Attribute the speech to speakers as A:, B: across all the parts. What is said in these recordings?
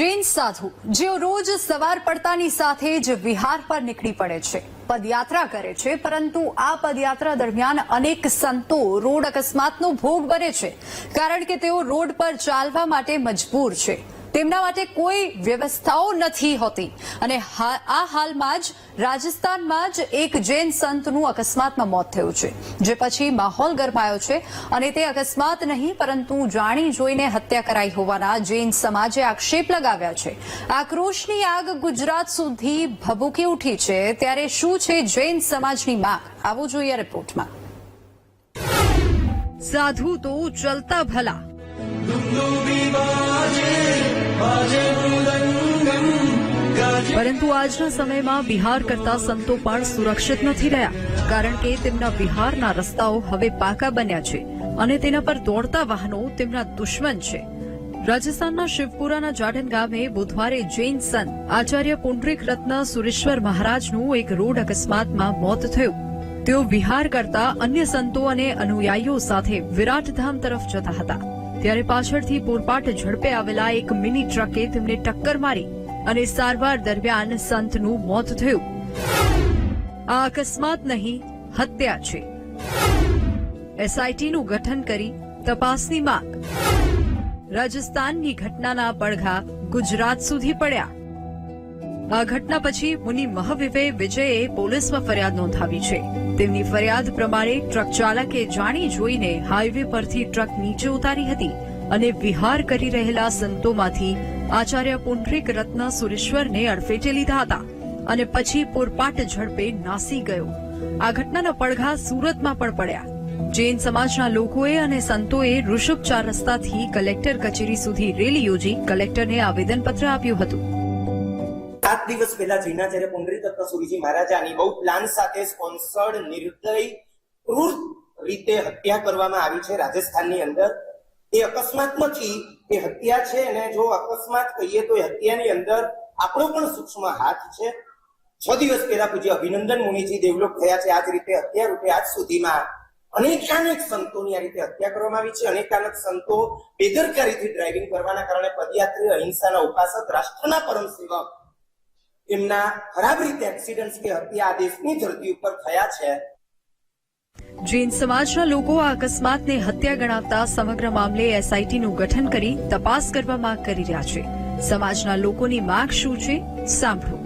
A: જૈન સાધુ, જેઓ રોજ સવાર પડતાની સાથે જ વિહાર પર નીકળી પડે છે. પદયાત્રા કરે છે, પરંતુ આ પદયાત્રા દરમિયાન અનેક સંતો રોડ અકસ્માતનો ભોગ બને છે, કારણ કે તેઓ રોડ પર ચાલવા માટે મજબૂર છે. તેમના માટે કોઈ વ્યવસ્થાઓ નથી હોતી. અને આ હાલમાં જ રાજસ્થાનમાં જ એક જૈન સંતનું અકસ્માતમાં મોત થયું છે, જે પછી માહોલ ગરમાયો છે અને તે અકસ્માત નહીં, પરંતુ જાણી જોઈને હત્યા કરાઈ હોવાના જૈન સમાજે આક્ષેપ લગાવ્યા છે. આક્રોશની આગ ગુજરાત સુધી ભભૂકી ઉઠી છે. ત્યારે શું છે જૈન સમાજની માંગ? આવું જોઈએ રિપોર્ટમાં. સાધુ તો ચલતા ભલા. પરંતુ આજના સમયમાં બિહાર કરતા સંતો પણ સુરક્ષિત નથી રહ્યા, કારણ કે તેમના બિહારના રસ્તાઓ હવે પાકા બન્યા છે અને તેના પર દોડતા વાહનો તેમના દુશ્મન છે. રાજસ્થાનના શિવપુરાના જાડન ગામે બુધવારે જૈન સંત આચાર્ય પુંડરીક રત્ન સુરેશ્વર મહારાજનું એક રોડ અકસ્માતમાં મોત થયું. તેઓ વિહાર કરતા અન્ય સંતો અને અનુયાયીઓ સાથે વિરાટધામ તરફ જતા હતા. ત્યારે પાછળથી પૂરપાટ ઝડપે આવેલા એક મિની ટ્રકે તેમને ટક્કર મારી અને સારવાર દરમિયાન સંતનું મોત થયું. આ અકસ્માત નહીં, હત્યા છે. એસઆઈટીનું ગઠન કરી તપાસની માંગ. રાજસ્થાનની ઘટનાના પડઘા ગુજરાત સુધી પડ્યા. આ ઘટના પછી મુનિ મહાવિવે વિજયે પોલીસમાં ફરિયાદ નોંધાવી છે. તેમની ફરિયાદ પ્રમાણે ટ્રક ચાલકે જાણી જોઈને હાઈવે પરથી ટ્રક નીચે ઉતારી હતી અને વિહાર કરી રહેલા સંતોમાંથી આચાર્ય પુંડરીક રત્ન સુરેશ્વરને અડફેટે લીધા હતા અને પછી પોરપાટ ઝડપે નાસી ગયો. આ ઘટનાના પડઘા સુરતમાં પણ પડ્યા. જૈન સમાજના લોકોએ અને સંતોએ ઋષભ ચાર રસ્તાથી કલેક્ટર કચેરી સુધી રેલી યોજી કલેક્ટરને આવેદનપત્ર આપ્યું હતું.
B: સાત દિવસ પહેલા જૈનાચાર્ય પુંડરી દત્ત સુરીજી મહારાજાની બહુ પ્લાન સાથે સ્પોન્સર્ડ નિર્દય ક્રૂર રીતે હત્યા કરવામાં આવી છે રાજસ્થાનની અંદર. એ અકસ્માત નથી એ હત્યા છે અને જો અકસ્માત કહીએ તો એ હત્યાની અંદર આપણો પણ સૂક્ષ્મ હાથ છે. છ દિવસ પહેલા પૂજ્ય અભિનંદન મુનિજી દેવલોક થયા છે. આ રીતે હત્યા રૂપે આજ સુધીમાં અનેકાનેક સંતોની આ રીતે હત્યા કરવામાં આવી છે. અનેકાનેક સંતો બેદરકારીથી ડ્રાઇવિંગ કરવાના કારણે પદયાત્રી, અહિંસાના ઉપાસક, રાષ્ટ્રના પરમ સેવક એમના ખરાબ રીતે એક્સિડન્ટ કે હત્યા આ દેશની ધરતી ઉપર થયા છે.
A: જૈન સમાજના લોકો આ અકસ્માતને હત્યા ગણાવતા સમગ્ર મામલે એસઆઈટીનું ગઠન કરી તપાસ કરવા માંગ કરી રહ્યા છે. સમાજના લોકોની માંગ શું છે? સાંભળો.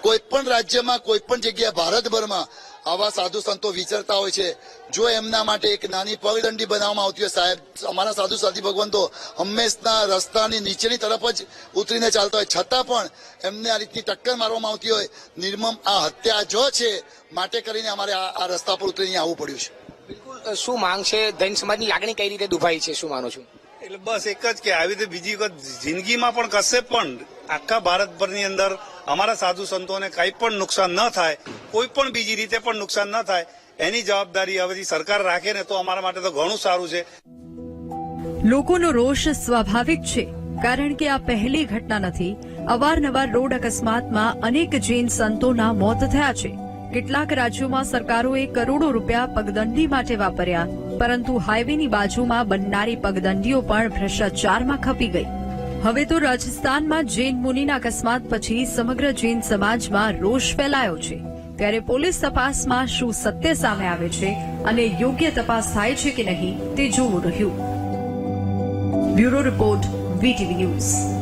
C: કોઈ પણ રાજ્યમાં કોઈ પણ જગ્યાએ ભારતભરમાં આવા સાધુ સંતો વિચરતા હોય છે. જો એમના માટે એક નાની પગદંડી બનાવવામાં આવતી હોય સાહેબ અમારા સાધુ સાથી ભગવંતો હંમેશના રસ્તાની નીચેની તરફ જ ઉતરીને ચાલતા હોય. છતાં પણ એમને આ રીતની ટક્કર મારવામાં આવતી હોય. નિર્મમ આ હત્યા જો છે માટે કરીને અમારે આ આ રસ્તા પર ઉતરીને આવવું પડ્યું છે.
D: બિલકુલ. શું માંગ છે? જૈન સમાજની લાગણી કઈ રીતે દુભાઈ છે? શું માનો છું?
E: એટલે બસ એક જ કે આવી રીતે બીજી વખત જિંદગીમાં પણ કશે પણ આખા ભારતભરની અંદર અમારા સાધુ સંતોને કંઈ પણ નુકસાન ન થાય કોઈ પણ બીજી રીતે પણ નુકસાન ન થાય, એની જવાબદારી હવેથી સરકાર રાખે ને તો અમારા માટે તો ઘણું સારું છે.
A: લોકોનો રોષ સ્વાભાવિક છે, કારણ કે આ પહેલી ઘટના નથી. અવારનવાર રોડ અકસ્માતમાં અનેક જૈન સંતોના મોત થયા છે. કેટલાક રાજ્યોમાં સરકારોએ કરોડો રૂપિયા પગદંડી માટે વાપર્યા, પરંતુ હાઈવેની બાજુમાં બનનારી પગદંડીઓ પણ ભ્રષ્ટાચારમાં ખપી ગઈ. હવે તો રાજસ્થાનમાં જૈન મુનિના અકસ્માત પછી સમગ્ર જૈન સમાજમાં રોષ ફેલાયો છે. ત્યારે પોલીસ તપાસમાં શું સત્ય સામે આવે છે અને યોગ્ય તપાસ થાય છે કે નહીં તે જોવું રહ્યું. Bureau report, VTV news.